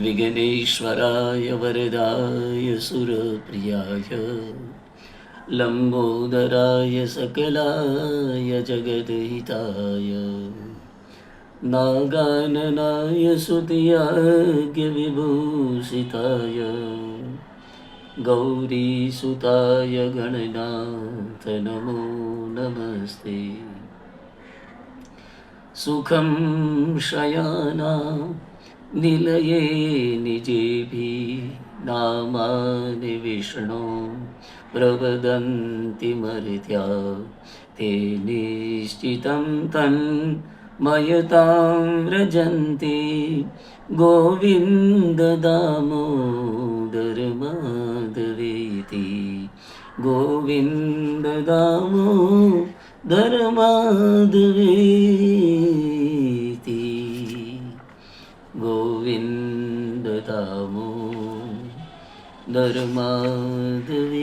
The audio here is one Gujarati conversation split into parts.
विघ्नेश्वराय वरदाय सुरप्रियाय लम्बोदराय सकलाय जगद्हिताय नागाननाय सुतयाज्ञविभूषिताय गौरीसुताय गणनाथ नमो नमस्ते सुखं शयाना निलये निजेभिः नामानि विष्णो प्रवदन्ति मर्त्या। ते निश्चितं तन्मयतां व्रजन्ति। गोविन्द दामोदरमाधवेति। गोविन्द દર માધવેતી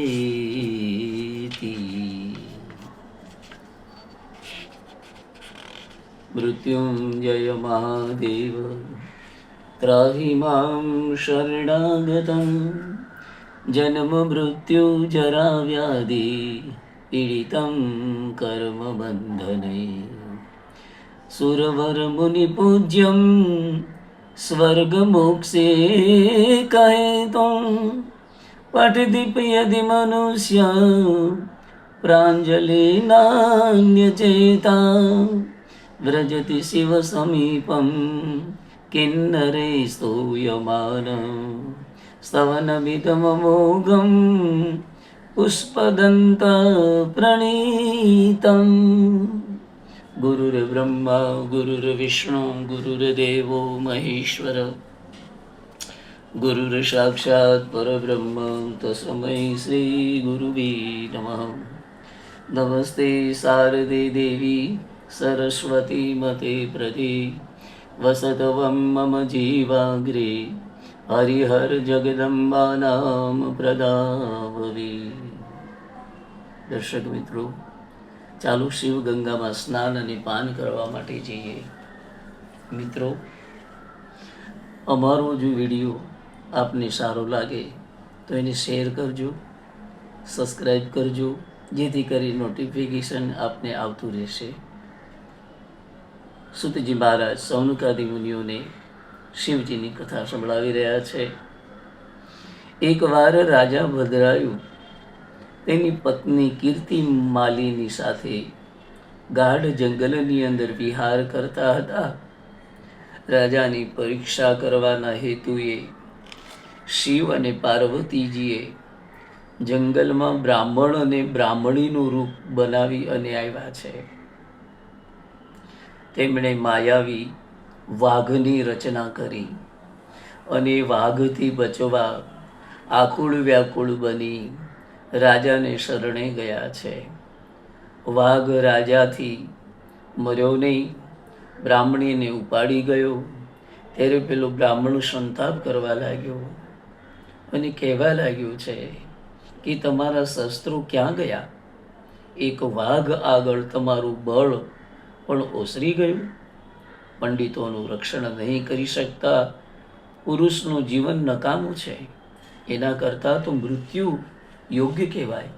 મૃત્યુંજય મહાદેવ ત્રાહી મામ શરણાગતમ જન્મ મૃત્યુ જરા વ્યાધિ પીડિતમ કર્મ બંધને સુરવરમુનિપૂજ્યમ સ્વર્ગમોક્ષે કહે તું मनुष्य प्राञ्जलिनान्यचेता व्रजति शिवसमीपं किन्नरे स्तूयमान स्तवनमिदममोघं पुष्पदन्तप्रणीतम् गुरुर्ब्रह्मा गुरुर्विष्णु गुरुर्देवो महेश्वर गुरुर्साक्षात् परब्रह्म तस्मै श्रीगुरुवे नमः नमस्ते शारदे देवी सरस्वती मते प्रति वसतवं मम जीवाग्रे હરિહર જગદંબા નામ પ્રદાવવી દર્શક મિત્રો ચાલુ શિવ ગંગામાં સ્નાન અને પાન કરવા માટે જઈએ મિત્રો અમારો જો વિડીયો આપને સારો લાગે તો એને શેર કરજો સબસ્ક્રાઈબ કરજો, જેથી કરી નોટિફિકેશન આપને આવતું રહેશે. સુતજી મહારાજ, સૌનકાદી મુનિઓને શિવજીની કથા સંભળાવી રહ્યા છે. એકવાર રાજા ભદ્રાયુ તેની પત્ની કીર્તિ માલીની સાથે ગાઢ જંગલની અંદર વિહાર કરતા હતા. રાજાની પરીક્ષા કરવાના હેતુએ શિવ અને પાર્વતીજીએ જંગલમાં બ્રાહ્મણ અને બ્રાહ્મણીનું રૂપ બનાવી અને આવ્યા છે. તેમણે માયાવી વાઘની રચના કરી અને વાઘથી બચવા આકુળ વ્યાકુળ બની રાજાને શરણે ગયા છે. વાઘ રાજાથી મર્યો નહીં, બ્રાહ્મણીને ઉપાડી ગયો. ત્યારે પેલો બ્રાહ્મણ સંતાપ કરવા લાગ્યો. અને કહેવા લાગ્યું છે કે તમારા શસ્ત્રો ક્યાં ગયા? એક વાઘ આગળ તમારું બળ પણ ઓસરી ગયું. પંડિતોનું રક્ષણ નહીં કરી શકતા પુરુષનું જીવન નકામું છે. એના કરતાં તો મૃત્યુ યોગ્ય કહેવાય.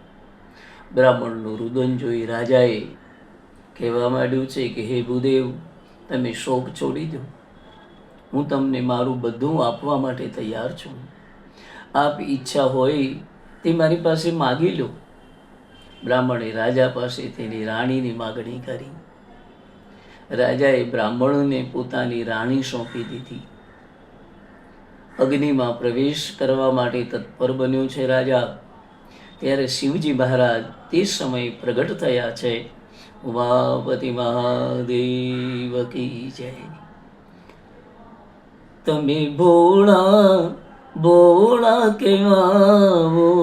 બ્રાહ્મણનું રુદન જોઈ રાજાએ કહેવા માંડ્યું છે કે, હે ભૂદેવ, તમે શોક છોડી દો. હું તમને મારું બધું આપવા માટે તૈયાર છું. આપ ઈચ્છા હોય તે મારી પાસે માગી લો. બ્રાહ્મણે રાજા પાસે તેની રાણીની માગણી કરી. રાજાએ બ્રાહ્મણને પોતાની રાણી સોંપી દીધી. અગ્નિમાં પ્રવેશ કરવા માટે તત્પર બન્યો છે રાજા. ત્યારે શિવજી મહારાજ તે સમયે પ્રગટ થયા છે. ઉમાપતિ મહાદેવ કી જય. તમે ભોળા ભોળા કેવાવો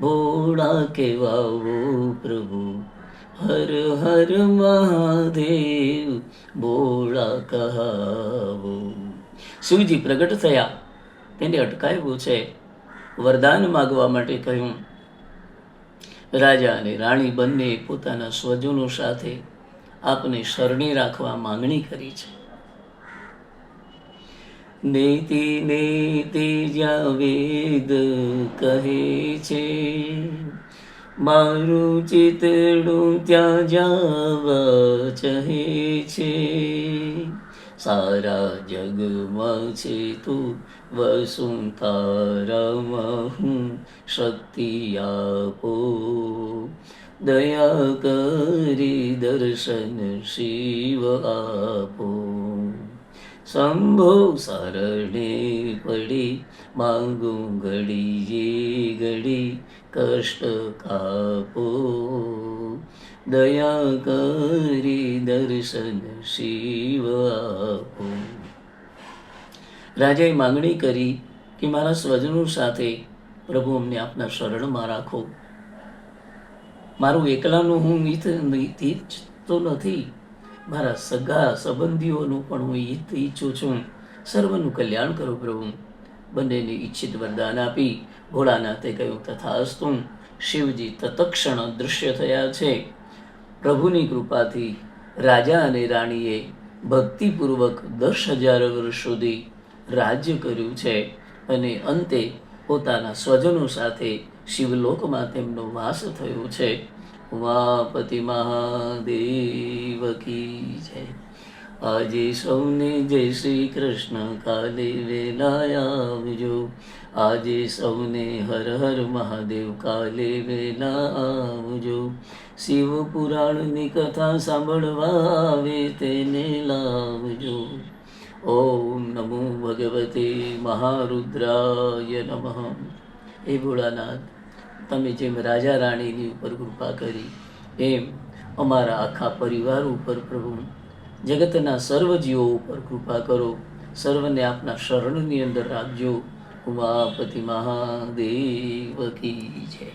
ભોળા કેવાવો પ્રભુ. હર હર મહાદેવ, ભોળા કહાવો. શિવજી પ્રગટ થયા. તેને અટકાવ્યું છે. વરદાન માગવા માટે કહ્યું, રાજા અને રાણી બંને પોતાના સ્વજનો સાથે આપને શરણે રાખવા માંગણી કરી છે. નેતિ નેતિ વેદ કહે છે, મારું ચિતડું ત્યાં જાવા ચહે છે. સારા જગમાં છે તું વસુંતારામાં હું શક્તિ આપો. દયા કરી દર્શન શિવ આપો. શંભો શરણે પડી માંગું ઘડીએ ઘડી કષ્ટ કાપો દયા કરી દર્શન શિવ આપો રાજાએ માંગણી કરી કે મારા સ્વજનો સાથે પ્રભુ અમને આપના શરણમાં રાખો. મારું એકલાનું હું હિત તો નથી. મારા સગા સંબંધીઓનું પણ હું હિત ઈચ્છું છું. સર્વનું કલ્યાણ કરો પ્રભુ. બંનેને ઈચ્છિત વરદાન આપી ભોળાનાથે કહ્યું, તથાસ્તુ, શિવજી તત્ક્ષણ દૃશ્ય થયા છે. પ્રભુની કૃપાથી રાજા અને રાણીએ ભક્તિપૂર્વક દસ હજાર વર્ષ સુધી રાજ્ય કર્યું છે અને અંતે પોતાના સ્વજનો સાથે શિવલોકમાં તેમનો વાસ થયો છે. ઉમાપતિ મહાદેવ કી જય. આજે સૌને જય શ્રી કૃષ્ણ કાલે વેલા આવજો. આજે સૌને હર હર મહાદેવ કાલે વેલા આવજો. શિવ પુરાણની કથા સાંભળવા આવે તેને લાવજો. ઓમ નમો ભગવતે મહારુદ્રાય નમઃ. હે ભોળાનાથ. તમે જેમ રાજા રાણીની ઉપર કૃપા કરી, એમ અમારા આખા પરિવાર ઉપર પ્રભુ. જગતના સર્વ જીવો ઉપર કૃપા કરો. સર્વને આપના શરણની અંદર રાખજો. ઉમાપતિ મહાદેવ કી જય.